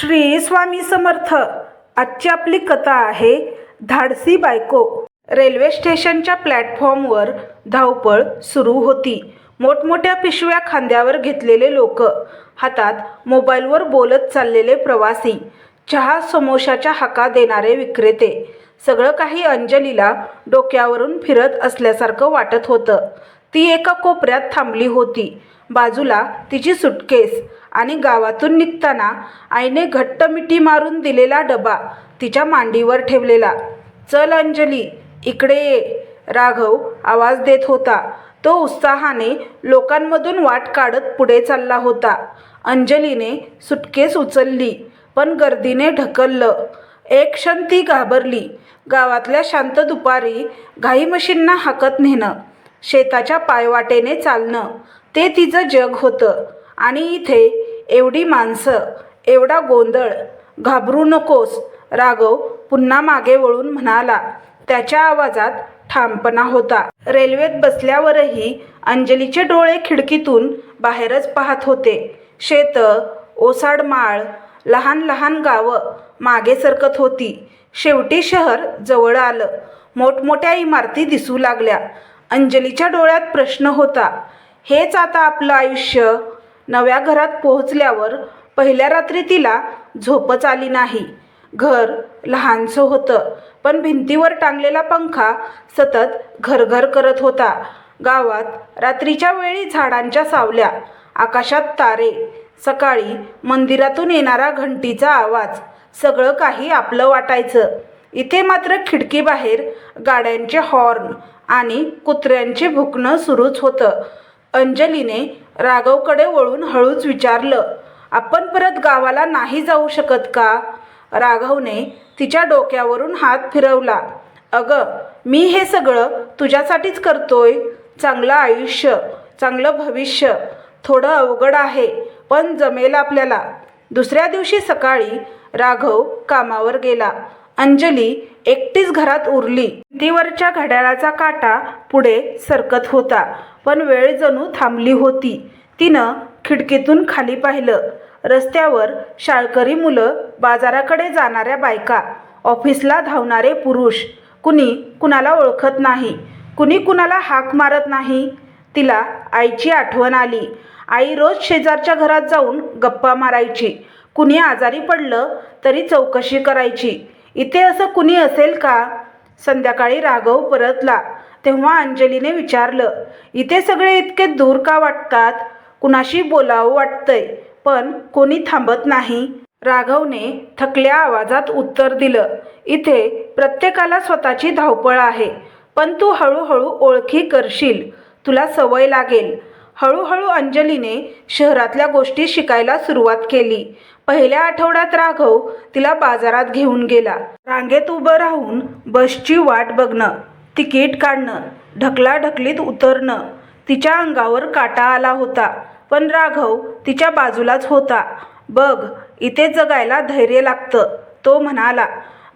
श्री स्वामी समर्थ. आजची आपली कथा आहे धाडसी बायको. रेल्वे स्टेशनच्या प्लॅटफॉर्मवर धावपळ सुरू होती. मोठमोठ्या पिशव्या खांद्यावर घेतलेले लोक हातात मोबाईलवर बोलत चाललेले प्रवासी चहा समोशाच्या हाका देणारे विक्रेते सगळं काही अंजलीला डोक्यावरून फिरत असल्यासारखं वाटत होतं. ती एका कोपऱ्यात थांबली होती. बाजूला तिची सुटकेस आणि गावातून निघताना आईने घट्ट मिठी मारून दिलेला डबा तिच्या मांडीवर ठेवलेला. चल अंजली इकडे ये राघव आवाज देत होता. तो उत्साहाने लोकांमधून वाट काढत पुढे चालला होता. अंजलीने सुटकेस उचलली पण गर्दीने ढकललं. एक क्षण ती घाबरली. गावातल्या शांत दुपारी घाईमशींना हाकत नेणं शेताच्या पायवाटेने चालणं ते तिचं जग होतं. आणि इथे एवढी माणसं एवढा गोंधळ घाबरू नकोस राघव पुन्हा मागे वळून म्हणाला. त्याच्या आवाजात ठामपणा होता. रेल्वेत बसल्यावरही अंजलीचे डोळे खिडकीतून बाहेरच पाहत होते. शेतं ओसाड माळ लहान लहान गावं मागे सरकत होती. शेवटी शहर जवळ आलं. मोठमोठ्या इमारती दिसू लागल्या. अंजलीच्या डोळ्यात प्रश्न होता. हेच आता आपलं आयुष्य. नव्या घरात पोहोचल्यावर पहिल्या रात्री तिला झोपच आली नाही. घर लहानसं होतं पण भिंतीवर टांगलेला पंखा सतत घरघर करत होता. गावात रात्रीच्या वेळी झाडांच्या सावल्या आकाशात तारे सकाळी मंदिरातून येणारा घंटीचा आवाज सगळं काही आपलं वाटायचं. इथे मात्र खिडकीबाहेर गाड्यांचे हॉर्न आणि कुत्र्यांचे भुकणं सुरूच होतं. अंजलीने राघवकडे वळून हळूच विचारलं आपण परत गावाला नाही जाऊ शकत का? राघवने तिच्या डोक्यावरून हात फिरवला अगं मी हे सगळं तुझ्यासाठीच करतोय. चांगलं आयुष्य चांगलं भविष्य थोडं अवघड आहे पण जमेल आपल्याला. दुसऱ्या दिवशी सकाळी राघव कामावर गेला. अंजली एकटीच घरात उरली. भिंतीवरच्या घड्याळाचा काटा पुढे सरकत होता. पण वेळ जणू थांबली होती. तिनं खिडकीतून खाली पाहिलं. रस्त्यावर शाळकरी मुलं बाजाराकडे जाणाऱ्या बायका ऑफिसला धावणारे पुरुष. कुणी कुणाला ओळखत नाही. कुणी कुणाला हाक मारत नाही. तिला आईची आठवण आली. आई रोज शेजारच्या घरात जाऊन गप्पा मारायची. कुणी आजारी पडलं तरी चौकशी करायची. इथे असं कुणी असेल का? संध्याकाळी राघव परतला. तेव्हा अंजलीने विचारलं इथे सगळे इतके दूर का वाटतात? कुणाशी बोलावं वाटतंय? पण कोणी थांबत नाही. राघवने थकल्या आवाजात उत्तर दिलं इथे प्रत्येकाला स्वतःची धावपळ आहे पण तू हळूहळू ओळखी करशील तुला सवय लागेल. हळूहळू अंजलीने शहरातल्या गोष्टी शिकायला सुरुवात केली. पहिल्या आठवड्यात राघव तिला बाजारात घेऊन गेला. रांगेत उभं राहून बसची वाट बघणं. तिकीट काढणं ढकलाढकलीत उतरणं तिच्या अंगावर काटा आला होता. पण राघव तिच्या बाजूलाच होता. बघ इथे जगायला धैर्य लागतं तो म्हणाला.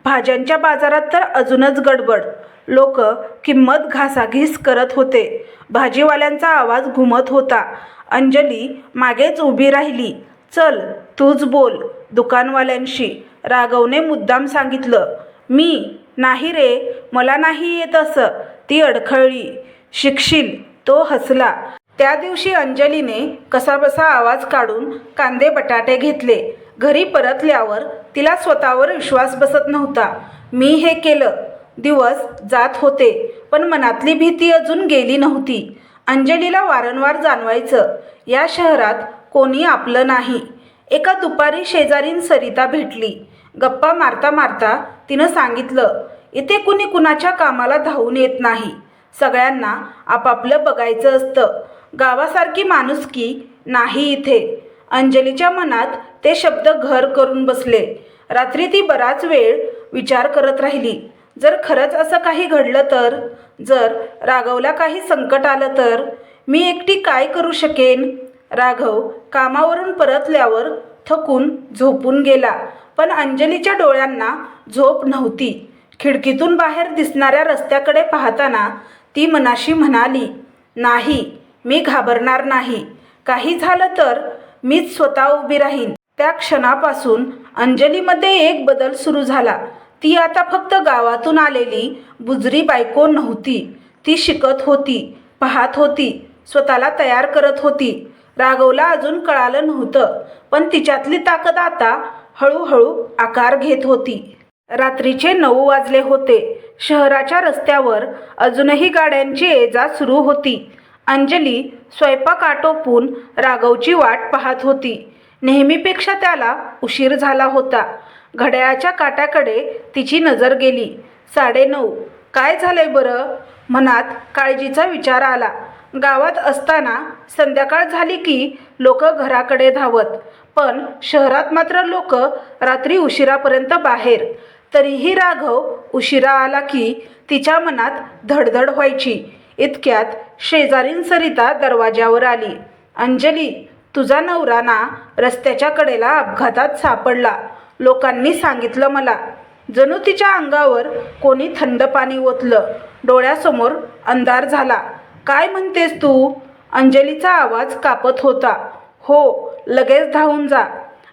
भाज्यांच्या बाजारात तर अजूनच गडबड. लोक किंमत घासाघीस करत होते. भाजीवाल्यांचा आवाज घुमत होता. अंजली मागेच उभी राहिली. चल तूच बोल दुकानवाल्यांशी. राघवने मुद्दाम सांगितलं. मी नाही रे मला नाही येत असं. ती अडखळली. शिकशील. तो हसला. त्या दिवशी अंजलीने कसाबसा आवाज काढून कांदे बटाटे घेतले. घरी परतल्यावर तिला स्वतःवर विश्वास बसत नव्हता. मी हे केलं. दिवस जात होते पण मनातली भीती अजून गेली नव्हती. अंजलीला वारंवार जाणवायचं या शहरात कोणी आपलं नाही. एका दुपारी शेजारीन सरिता भेटली. गप्पा मारता मारता तिनं सांगितलं इथे कुणी कुणाच्या कामाला धावून येत नाही. सगळ्यांना आपापलं बघायचं असतं. गावासारखी माणुसकी नाही इथे. अंजलीच्या मनात ते शब्द घर करून बसले. रात्री ती बराच वेळ विचार करत राहिली. जर खरंच असं काही घडलं तर? जर राघवला काही संकट आलं तर? मी एकटी काय करू शकेन? राघव कामावरून परतल्यावर थकून झोपून गेला. पण अंजलीच्या डोळ्यांना झोप नव्हती. खिडकीतून बाहेर दिसणाऱ्या रस्त्याकडे पाहताना ती मनाशी म्हणाली नाही मी घाबरणार नाही. काही झालं तर मीच स्वतः उभी राहीन. त्या क्षणापासून अंजलीमध्ये एक बदल सुरू झाला. ती आता फक्त गावातून आलेली बुजरी बायको नव्हती. ती शिकत होती पाहत होती स्वतःला तयार करत होती. राघवला अजून कळालं नव्हतं पण तिच्यातली ताकद आता हळूहळू आकार घेत होती. रात्रीचे नऊ वाजले होते. शहराच्या रस्त्यावर अजूनही गाड्यांची ये जा सुरू होती. अंजली स्वयंपाक आटोपून राघवची वाट पाहत होती. नेहमीपेक्षा त्याला उशीर झाला होता. घड्याळाच्या काट्याकडे तिची नजर गेली. साडेनऊ काय झालंय बरं? मनात काळजीचा विचार आला. गावात असताना संध्याकाळ झाली की लोक घराकडे धावत पण शहरात मात्र लोक रात्री उशिरापर्यंत बाहेर. तरीही राघव उशिरा आला की तिच्या मनात धडधड व्हायची. इतक्यात शेजारीन सरिता दरवाज्यावर आली. अंजली तुझा नवरा ना रस्त्याच्या कडेला अपघातात सापडला. लोकांनी सांगितलं मला. जणू तिच्या अंगावर कोणी थंड पाणी ओतलं. डोळ्यासमोर अंधार झाला. काय म्हणतेस तू? अंजलीचा आवाज कापत होता. हो लगेच धावून जा.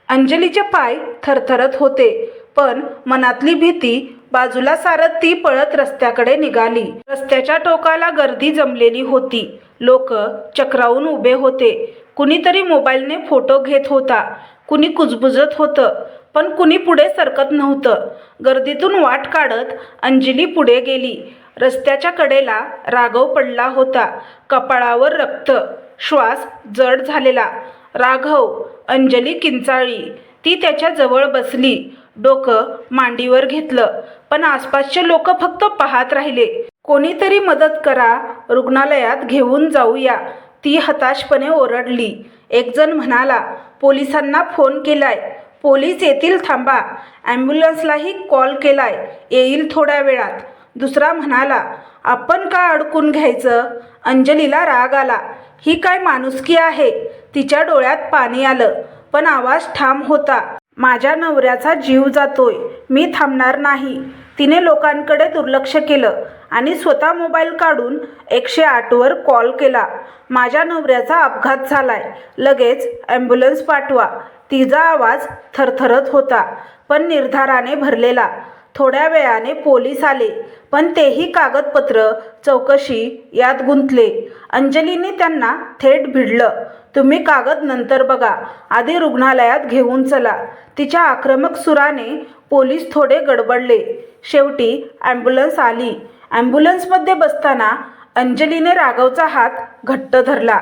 अंजलीचे पाय थरथरत होते पण मनातली भीती बाजूला सारत ती पळत रस्त्याकडे निघाली. रस्त्याच्या टोकाला गर्दी जमलेली होती. लोक चक्रावून उभे होते. कुणीतरी मोबाईलने फोटो घेत होता. कुणी कुजबुजत होतं पण कुणी पुढे सरकत नव्हतं. गर्दीतून वाट काढत अंजली पुढे गेली. रस्त्याच्या कडेला राघव पडला होता. कपाळावर रक्त श्वास जड झालेला. राघव अंजली किंचाळी ती त्याच्याजवळ बसली. डोकं मांडीवर घेतलं. पण आसपासचे लोक फक्त पाहत राहिले. कोणीतरी मदत करा रुग्णालयात घेऊन जाऊया. ती हताशपणे ओरडली. एकजण म्हणाला पोलिसांना फोन केलाय. पोलीस येतील थांबा. ॲम्ब्युलन्सलाही कॉल केलाय. येईल थोड्या वेळात. दुसरा म्हणाला आपण का अडकून घ्यायचं? अंजलीला राग आला. ही काय माणुसकी आहे? तिच्या डोळ्यात पाणी आलं. पण आवाज ठाम होता. माझ्या नवऱ्याचा जीव जातोय. मी थांबणार नाही. तिने लोकांकडे दुर्लक्ष केलं आणि स्वतः मोबाईल काढून एकशे आठवर कॉल केला. माझ्या नवऱ्याचा अपघात झालाय. लगेच ॲम्ब्युलन्स पाठवा. तिचा आवाज थरथरत होता पण निर्धाराने भरलेला. थोड्या वेळाने पोलीस आले. पण तेही कागदपत्र चौकशी यात गुंतले. अंजलीने त्यांना थेट भिडलं. तुम्ही कागद नंतर बघा. आधी रुग्णालयात घेऊन चला. तिच्या आक्रमक सुराने पोलीस थोडे गडबडले. शेवटी ॲम्ब्युलन्स आली. ॲम्ब्युलन्समध्ये बसताना अंजलीने राघवचा हात घट्ट धरला.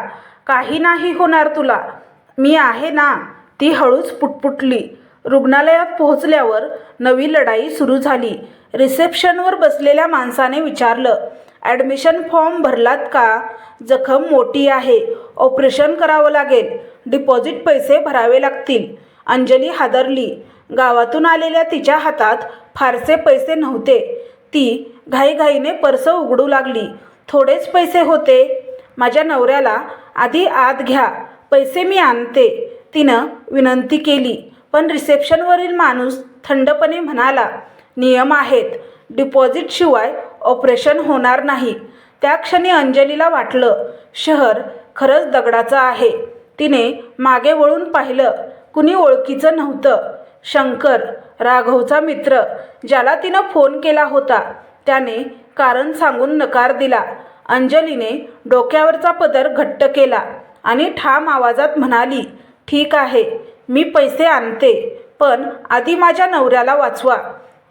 काही नाही होणार तुला. मी आहे ना. ती हळूच पुटपुटली. रुग्णालयात पोहोचल्यावर नवी लढाई सुरू झाली. रिसेप्शनवर बसलेल्या माणसाने विचारलं ॲडमिशन फॉर्म भरलात का? जखम मोठी आहे. ऑपरेशन करावं लागेल. डिपॉझिट पैसे भरावे लागतील. अंजली हादरली. गावातून आलेल्या तिच्या हातात फारसे पैसे नव्हते. ती घाईघाईने पर्स उघडू लागली. थोडेच पैसे होते. माझ्या नवऱ्याला आधी आत घ्या. पैसे मी आणते. तिनं विनंती केली. पण रिसेप्शनवरील माणूस थंडपणे म्हणाला नियम आहेत. डिपॉझिटशिवाय ऑपरेशन होणार नाही. त्या क्षणी अंजलीला वाटलं शहर खरंच दगडाचं आहे. तिने मागे वळून पाहिलं कुणी ओळखीचं नव्हतं. शंकर राघवचा मित्र ज्याला तिनं फोन केला होता त्याने कारण सांगून नकार दिला. अंजलीने डोक्यावरचा पदर घट्ट केला आणि ठाम आवाजात म्हणाली ठीक आहे. मी पैसे आणते पण आधी माझ्या नवऱ्याला वाचवा.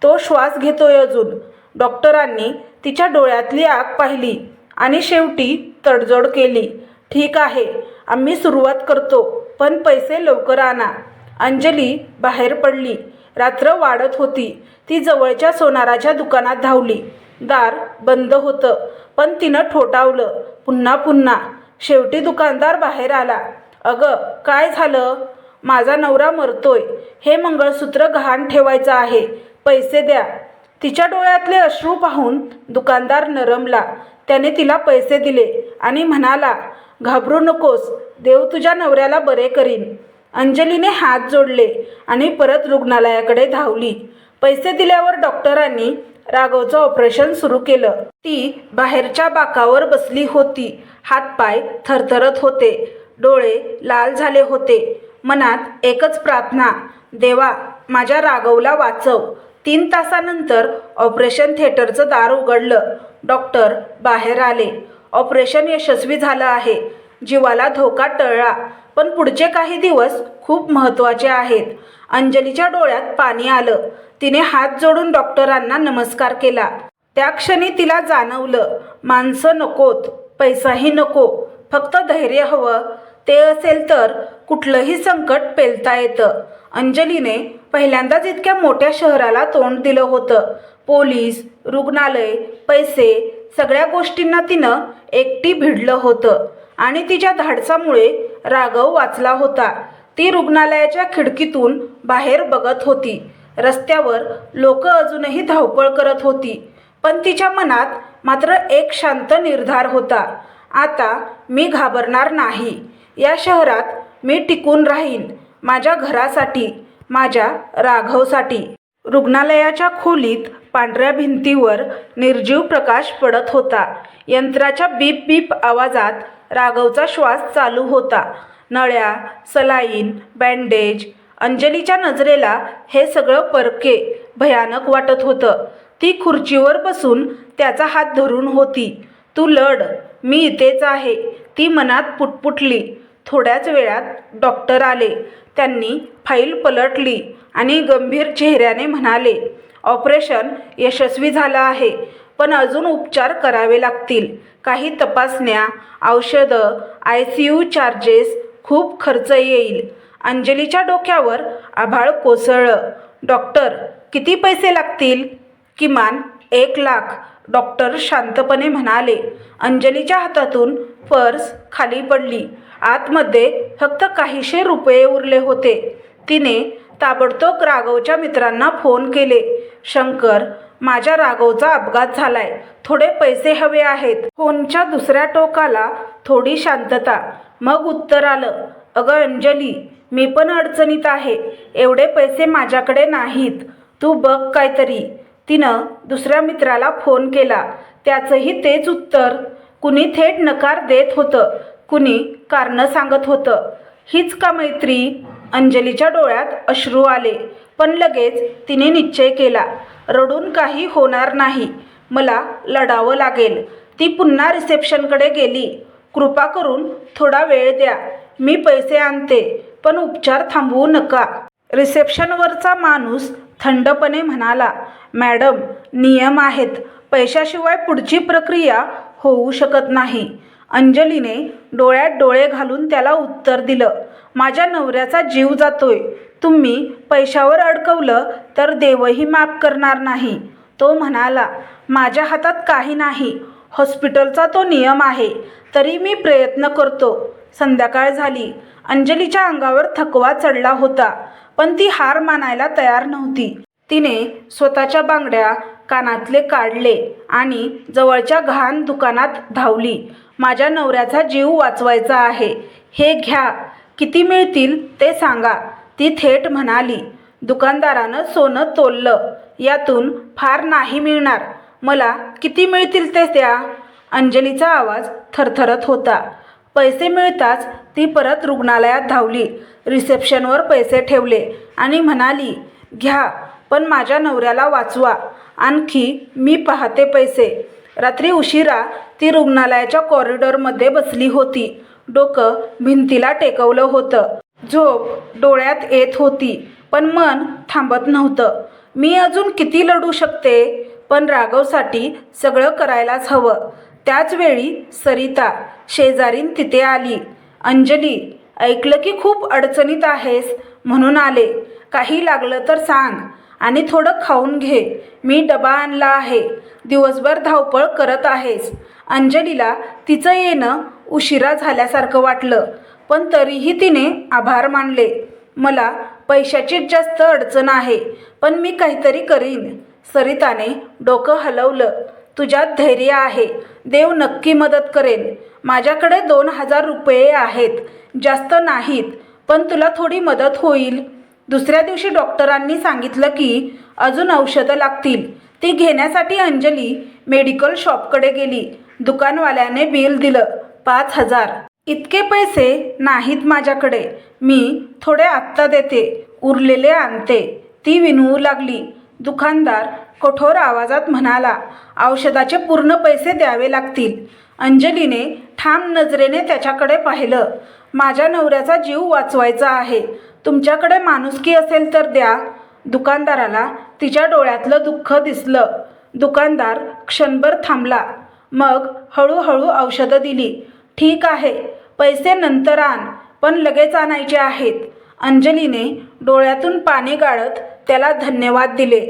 तो श्वास घेतोय अजून. डॉक्टरांनी तिच्या डोळ्यातली आग पाहिली आणि शेवटी तडजोड केली. ठीक आहे आम्ही सुरुवात करतो पण पैसे लवकर आणा. अंजली बाहेर पडली. रात्र वाढत होती. ती जवळच्या सोनाराच्या दुकानात धावली. दार बंद होतं पण तिनं ठोठावलं. पुन्हा पुन्हा. शेवटी दुकानदार बाहेर आला. अगं काय झालं? माझा नवरा मरतोय हे मंगळसूत्र गहाण ठेवायचं आहे. पैसे द्या. तिच्या डोळ्यातले अश्रू पाहून दुकानदार नरमला. त्याने तिला पैसे दिले आणि म्हणाला घाबरू नकोस देव तुझ्या नवऱ्याला बरे करीन. अंजलीने हात जोडले आणि परत रुग्णालयाकडे धावली. पैसे दिल्यावर डॉक्टरांनी राघवचं ऑपरेशन सुरू केलं. ती बाहेरच्या बाकावर बसली होती. हातपाय थरथरत होते. डोळे लाल झाले होते. मनात एकच प्रार्थना देवा माझ्या राघवला वाचव. तीन तासानंतर ऑपरेशन थिएटरचं दार उघडलं. डॉक्टर बाहेर आले. ऑपरेशन यशस्वी झालं आहे. जीवाला धोका टळला. पण पुढचे काही दिवस खूप महत्त्वाचे आहेत. अंजलीच्या डोळ्यात पाणी आलं. तिने हात जोडून डॉक्टरांना नमस्कार केला. त्या क्षणी तिला जाणवलं माणसं नकोत पैसाही नको. फक्त धैर्य हवं. ते असेल तर कुठलंही संकट पेलता येतं. अंजलीने पहिल्यांदाच इतक्या मोठ्या शहराला तोंड दिलं होतं. पोलीस रुग्णालय पैसे सगळ्या गोष्टींना तिनं एकटी भिडलं होतं आणि तिच्या धाडसामुळे राघव वाचला होता. ती रुग्णालयाच्या खिडकीतून बाहेर बघत होती. रस्त्यावर लोक अजूनही धावपळ करत होती पण तिच्या मनात मात्र एक शांत निर्धार होता. आता मी घाबरणार नाही. या शहरात मी टिकून राहीन माझ्या घरासाठी माझ्या राघवसाठी. रुग्णालयाच्या खोलीत पांढऱ्या भिंतीवर निर्जीव प्रकाश पडत होता. यंत्राच्या बीप बीप आवाजात राघवचा श्वास चालू होता. नळ्या सलाईन बँडेज अंजलीच्या नजरेला हे सगळं परके भयानक वाटत होतं. ती खुर्चीवर बसून त्याचा हात धरून होती. तू लढ मी इथेच आहे. ती मनात पुटपुटली. थोड्याच वेळात डॉक्टर आले. त्यांनी फाईल पलटली आणि गंभीर चेहऱ्याने म्हणाले ऑपरेशन यशस्वी झालं आहे पण अजून उपचार करावे लागतील. काही तपासण्या औषधं आय सी यू चार्जेस खूप खर्च येईल अंजलीच्या डोक्यावर आभाळ कोसळलं. डॉक्टर किती पैसे लागतील किमान एक लाख डॉक्टर शांतपणे म्हणाले. अंजलीच्या हातातून पर्स खाली पडली. आतमध्ये फक्त काहीशे रुपये उरले होते. तिने ताबडतोब राघवच्या मित्रांना फोन केले. शंकर माझ्या राघवचा अपघात झालाय. थोडे पैसे हवे आहेत. फोनच्या दुसऱ्या टोकाला थोडी शांतता. मग उत्तर आलं अगं अंजली मी पण अडचणीत आहे. एवढे पैसे माझ्याकडे नाहीत. तू बघ काहीतरी. तिनं दुसऱ्या मित्राला फोन केला. त्याचंही तेच उत्तर. कुणी थेट नकार देत होतं. कुणी कारणं सांगत होतं. हीच का मैत्री? अंजलीच्या डोळ्यात अश्रू आले. पण लगेच तिने निश्चय केला. रडून काही होणार नाही. मला लढावं लागेल. ती पुन्हा रिसेप्शनकडे गेली. कृपा करून थोडा वेळ द्या. मी पैसे आणते पण उपचार थांबवू नका. रिसेप्शनवरचा माणूस थंडपणे म्हणाला मॅडम नियम आहेत. पैशाशिवाय पुढची प्रक्रिया होऊ शकत नाही. अंजलीने डोळ्यात डोळे घालून त्याला उत्तर दिलं माझ्या नवऱ्याचा जीव जातोय. तुम्ही पैशावर अडकवलं तर देवही माफ करणार नाही. तो म्हणाला माझ्या हातात काही नाही. हॉस्पिटलचा तो नियम आहे. तरी मी प्रयत्न करतो. संध्याकाळ झाली. अंजलीच्या अंगावर थकवा चढला होता पण ती हार मानायला तयार नव्हती. तिने स्वतःच्या बांगड्या कानातले काढले आणि जवळच्या घाण दुकानात धावली. माझ्या नवऱ्याचा जीव वाचवायचा आहे. हे घ्या. किती मिळतील ते सांगा. ती थेट म्हणाली दुकानदारानं सोनं तोललं. यातून फार नाही मिळणार. मला किती मिळतील ते द्या. अंजलीचा आवाज थरथरत होता. पैसे मिळताच ती परत रुग्णालयात धावली. रिसेप्शनवर पैसे ठेवले आणि म्हणाली घ्या पण माझ्या नवऱ्याला वाचवा. आणखी मी पाहते पैसे. रात्री उशिरा ती रुग्णालयाच्या कॉरिडॉरमध्ये बसली होती. डोकं भिंतीला टेकवलं होतं. झोप डोळ्यात येत होती पण मन थांबत नव्हतं. मी अजून किती लढू शकते पण राघवसाठी सगळं करायलाच हवं. त्याचवेळी सरिता शेजारीन तिथे आली. अंजली ऐकलं की खूप अडचणीत आहेस म्हणून आले. काही लागलं तर सांग. आणि थोडं खाऊन घे. मी डबा आणला आहे. दिवसभर धावपळ करत आहेस. अंजलीला तिचं येणं उशिरा झाल्यासारखं वाटलं पण तरीही तिने आभार मानले. मला पैशाचीच जास्त अडचण आहे पण मी काहीतरी करीन. सरिताने डोकं हलवलं. तुझ्यात धैर्य आहे. देव नक्की मदत करेल. माझ्याकडे दोन हजार रुपये आहेत. जास्त नाहीत पण तुला थोडी मदत होईल. दुसऱ्या दिवशी डॉक्टरांनी सांगितलं की अजून औषधं लागतील. ती घेण्यासाठी अंजली मेडिकल शॉपकडे गेली. दुकानवाल्याने बिल दिलं पाच हजार. इतके पैसे नाहीत माझ्याकडे. मी थोडे आत्ता देते. उरलेले आणते. ती विनवू लागली. दुकानदार कठोर आवाजात म्हणाला औषधाचे पूर्ण पैसे द्यावे लागतील. अंजलीने ठाम नजरेने त्याच्याकडे पाहिलं. माझ्या नवऱ्याचा जीव वाचवायचा आहे. तुमच्याकडे माणुसकी असेल तर द्या. दुकानदाराला तिच्या डोळ्यातलं दुःख दिसलं. दुकानदार क्षणभर थांबला. मग हळूहळू औषधं दिली. ठीक आहे पैसे नंतर आण पण लगेच आणायचे आहेत. अंजलीने डोळ्यातून पाणी गाळत त्याला धन्यवाद दिले.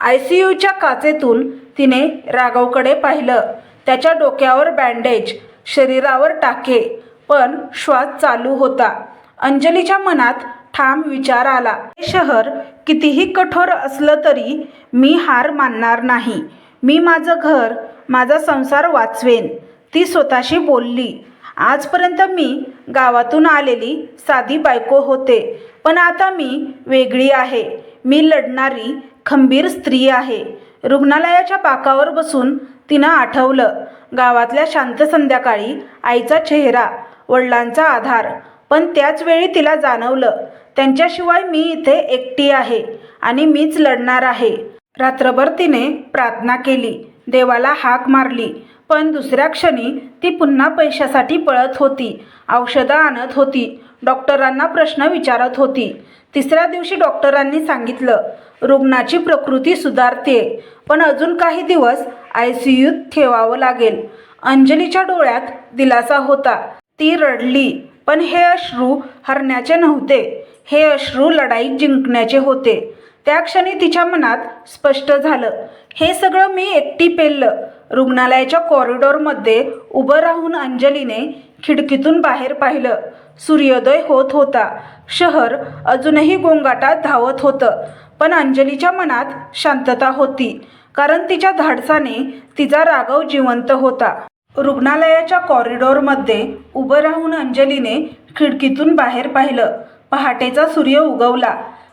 आय सी यूच्या काचेतून तिने राघवकडे पाहिलं. त्याच्या डोक्यावर बँडेज शरीरावर टाके पण श्वास चालू होता. अंजलीच्या मनात ठाम विचार आला. हे शहर कितीही कठोर असलं तरी मी हार मानणार नाही. मी माझं घर माझा संसार वाचवेन. ती स्वतःशी बोलली. आजपर्यंत मी गावातून आलेली साधी बायको होते. पण आता मी वेगळी आहे. मी लढणारी खंबीर स्त्री आहे. रुग्णालयाच्या बाकावर बसून तिनं आठवलं. गावातल्या शांत संध्याकाळी आईचा चेहरा वडिलांचा आधार पण त्याचवेळी तिला जाणवलं त्यांच्याशिवाय मी इथे एकटी आहे आणि मीच लढणार आहे. रात्रभर तिने प्रार्थना केली देवाला हाक मारली पण दुसऱ्या क्षणी ती पुन्हा पैशासाठी पळत होती औषधं आणत होती डॉक्टरांना प्रश्न विचारत होती. तिसऱ्या दिवशी डॉक्टरांनी सांगितलं रुग्णाची प्रकृती सुधारते पण अजून काही दिवस आय सी यूत ठेवावं लागेल. अंजलीच्या डोळ्यात दिलासा होता. ती रडली. पण हे अश्रू हरण्याचे नव्हते. हे अश्रू लढाई जिंकण्याचे होते. त्या क्षणी तिच्या मनात स्पष्ट झालं. हे सगळं मी एकटी पेललं. रुग्णालयाच्या कॉरिडॉरमध्ये उभं राहून अंजलीने खिडकीतून बाहेर पाहिलं. सूर्योदय होत होता. शहर अजूनही गोंगाटात धावत होतं. पण अंजलीच्या मनात शांतता होती. कारण तिच्या धाडसाने तिचा राघव जिवंत होता. रुग्णालयाच्या कॉरिडॉरमध्ये उभं राहून अंजलीने खिडकीतून बाहेर पाहिलं. पहाटेचा सूर्य उगवला.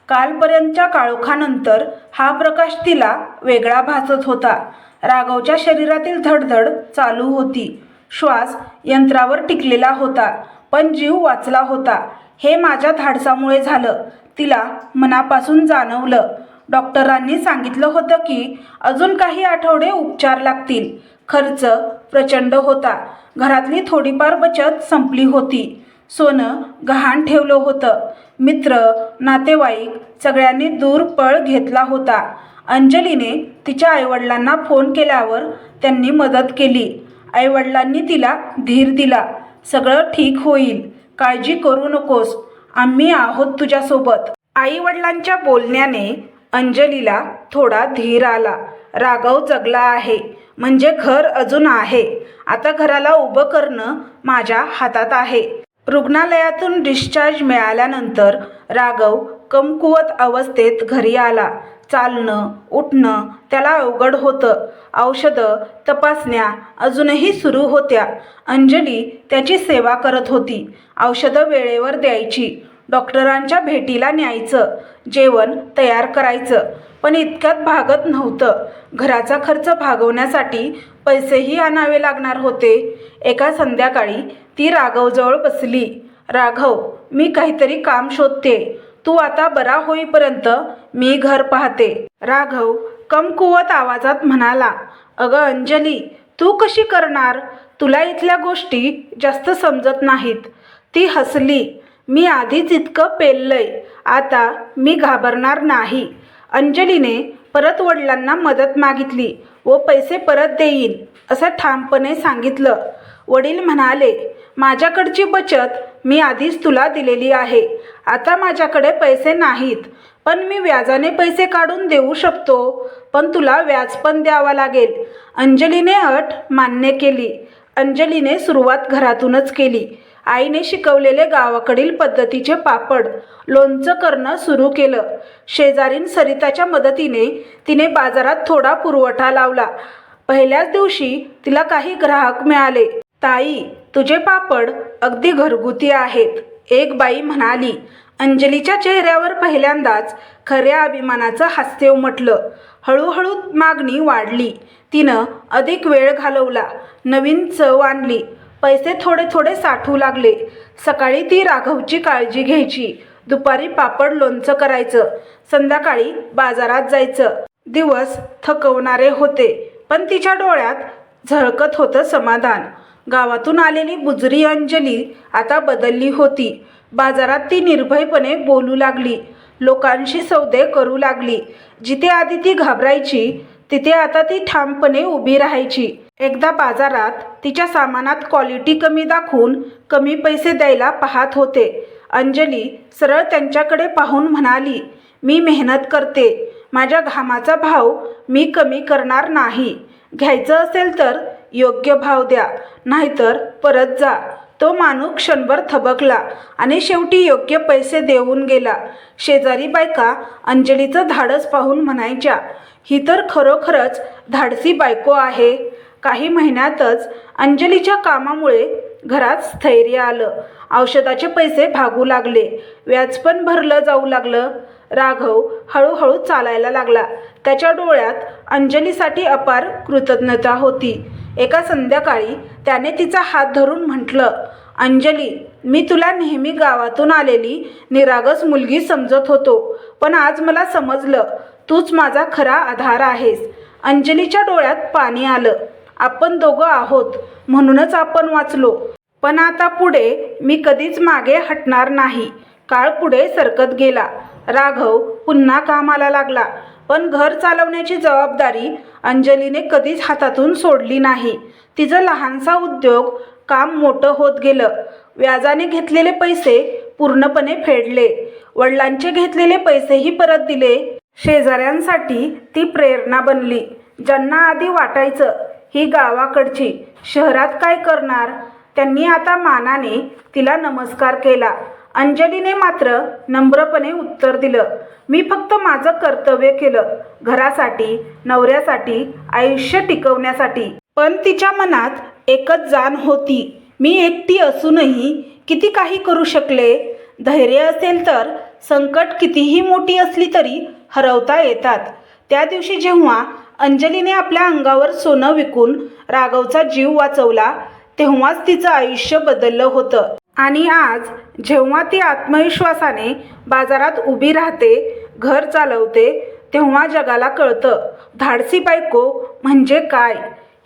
कालपर्यंतच्या काळोखानंतर हा प्रकाश तिला वेगळा भासत होता. राघवच्या शरीरातील धडधड चालू होती. श्वास यंत्रावर टिकलेला होता पण जीव वाचला होता. हे माझ्या धाडसामुळे झालं तिला मनापासून जाणवलं. डॉक्टरांनी सांगितलं होतं की अजून काही आठवडे उपचार लागतील. खर्च प्रचंड होता. घरातली थोडीफार बचत संपली होती. सोनं गहाण ठेवलं होतं. मित्र नातेवाईक सगळ्यांनी दूर पळ घेतला होता. अंजलीने तिच्या आईवडिलांना फोन केल्यावर त्यांनी मदत केली. आईवडिलांनी तिला धीर दिला. सगळं ठीक होईल. काळजी करू नकोस. आम्ही आहोत तुझ्यासोबत. आईवडिलांच्या बोलण्याने अंजलीला थोडा धीर आला. राघव जगला आहे. म्हणजे घर अजून आहे. आता घराला उभं करणं माझ्या हातात आहे. रुग्णालयातून डिस्चार्ज मिळाल्यानंतर राघव कमकुवत अवस्थेत घरी आला. चालणं उठणं त्याला अवघड होतं. औषधं तपासण्या अजूनही सुरू होत्या. अंजली त्याची सेवा करत होती. औषधं वेळेवर द्यायची. डॉक्टरांच्या भेटीला न्यायचं जेवण तयार करायचं. पण इतक्यात भागत नव्हतं. घराचा खर्च भागवण्यासाठी पैसेही आणावे लागणार होते. एका संध्याकाळी ती राघवजवळ बसली. राघव मी काहीतरी काम शोधते. तू आता बरा होईपर्यंत मी घर पाहते. राघव कमकुवत आवाजात म्हणाला अगं अंजली तू कशी करणार? तुला इथल्या गोष्टी जास्त समजत नाहीत. ती हसली. मी आधीच इतकं पेललंय. आता मी घाबरणार नाही. अंजलीने परत वडिलांना मदत मागितली व पैसे परत देईन असं ठामपणे सांगितलं. वडील म्हणाले माझ्याकडची बचत मी आधीच तुला दिलेली आहे. आता माझ्याकडे पैसे नाहीत. पण मी व्याजाने पैसे काढून देऊ शकतो. पण तुला व्याज पण द्यावा लागेल. अंजलीने अट मान्य केली. अंजलीने सुरुवात घरातूनच केली. आईने शिकवलेले गावाकडील पद्धतीचे पापड लोणचं करणं सुरू केलं. शेजारीन सरिताच्या मदतीने तिने बाजारात थोडा पुरवठा लावला. पहिल्याच दिवशी तिला काही ग्राहक मिळाले. ताई तुझे पापड अगदी घरगुती आहेत एक बाई म्हणाली. अंजलीच्या चेहऱ्यावर पहिल्यांदाच खऱ्या अभिमानाचं हास्य उमटलं. हळूहळू मागणी वाढली. तिनं अधिक वेळ घालवला. नवीन चव आणली. पैसे थोडे थोडे साठू लागले. सकाळी ती राघवची काळजी घ्यायची. दुपारी पापड लोणचं करायचं. संध्याकाळी बाजारात जायचं. दिवस थकवणारे होते पण तिच्या डोळ्यात झळकत होतं समाधान. गावातून आलेली बुजरी अंजली आता बदलली होती. बाजारात ती निर्भयपणे बोलू लागली. लोकांशी सौदे करू लागली. जिथे आधी ती घाबरायची तिथे आता ती ठामपणे उभी राहायची. एकदा बाजारात तिच्या सामानात क्वालिटी कमी दाखवून कमी पैसे द्यायला पाहत होते. अंजली सरळ त्यांच्याकडे पाहून म्हणाली मी मेहनत करते. माझ्या घामाचा भाव मी कमी करणार नाही. घ्यायचं असेल तर योग्य भाव द्या नाहीतर परत जा. तो माणूस क्षणभर थबकला आणि शेवटी योग्य पैसे देऊन गेला. शेजारी बायका अंजलीचं धाडस पाहून म्हणायच्या ही तर खरोखरच धाडसी बायको आहे. काही महिन्यातच अंजलीच्या कामामुळे घरात स्थैर्य आलं. औषधाचे पैसे भागू लागले. व्याज पण भरलं जाऊ लागलं. राघव हळूहळू चालायला लागला. त्याच्या डोळ्यात अंजलीसाठी अपार कृतज्ञता होती. एका संध्याकाळी त्याने तिचा हात धरून म्हटलं अंजली मी तुला नेहमी गावातून आलेली निरागस मुलगी समजत होतो पण आज मला समजलं तूच माझा खरा आधार आहेस. अंजलीच्या डोळ्यात पाणी आलं. आपण दोघं आहोत म्हणूनच आपण वाचलो. पण आता पुढे मी कधीच मागे हटणार नाही. काळ पुढे सरकत गेला. राघव पुन्हा कामाला लागला. पण घर चालवण्याची जबाबदारी अंजलीने कधीच हातातून सोडली नाही. तिचं लहानसा उद्योग काम मोठं होत गेलं. व्याजाने घेतलेले पैसे पूर्णपणे फेडले. वडिलांचे घेतलेले पैसेही परत दिले. शेजाऱ्यांसाठी ती प्रेरणा बनली. ज्यांना आधी वाटायचं ही गावाकडची शहरात काय करणार? त्यांनी आता मानाने तिला नमस्कार केला. अंजलीने मात्र नम्रपणे उत्तर दिलं. मी फक्त माझं कर्तव्य केलं घरासाठी नवऱ्यासाठी आयुष्य टिकवण्यासाठी. पण तिच्या मनात एकच जाण होती मी एकटी असूनही किती काही करू शकले? धैर्य असेल तर संकट कितीही मोठी असली तरी हरवता येतात. त्या दिवशी जेव्हा अंजलीने आपल्या अंगावर सोनं विकून राघवचा जीव वाचवला तेव्हाच तिचं आयुष्य बदललं होतं. आणि आज जेव्हा ती आत्मविश्वासाने बाजारात उभी राहते घर चालवते तेव्हा जगाला कळतं धाडसी बायको म्हणजे काय?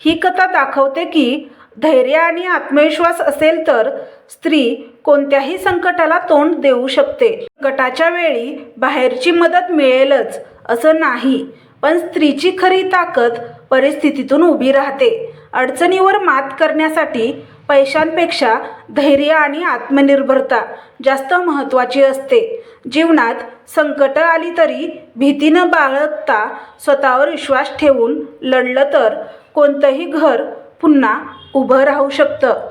ही कथा दाखवते की धैर्य आणि आत्मविश्वास असेल तर स्त्री कोणत्याही संकटाला तोंड देऊ शकते. गटाच्या वेळी बाहेरची मदत मिळेलच असं नाही पण स्त्रीची खरी ताकद परिस्थितीतून उभी राहते. अडचणीवर मात करण्यासाठी पैशांपेक्षा धैर्य आणि आत्मनिर्भरता जास्त महत्त्वाची असते. जीवनात संकटं आली तरी भीती न बाळगता स्वतःवर विश्वास ठेवून लढलं तर कोणतंही घर पुन्हा उभं राहू शकतं.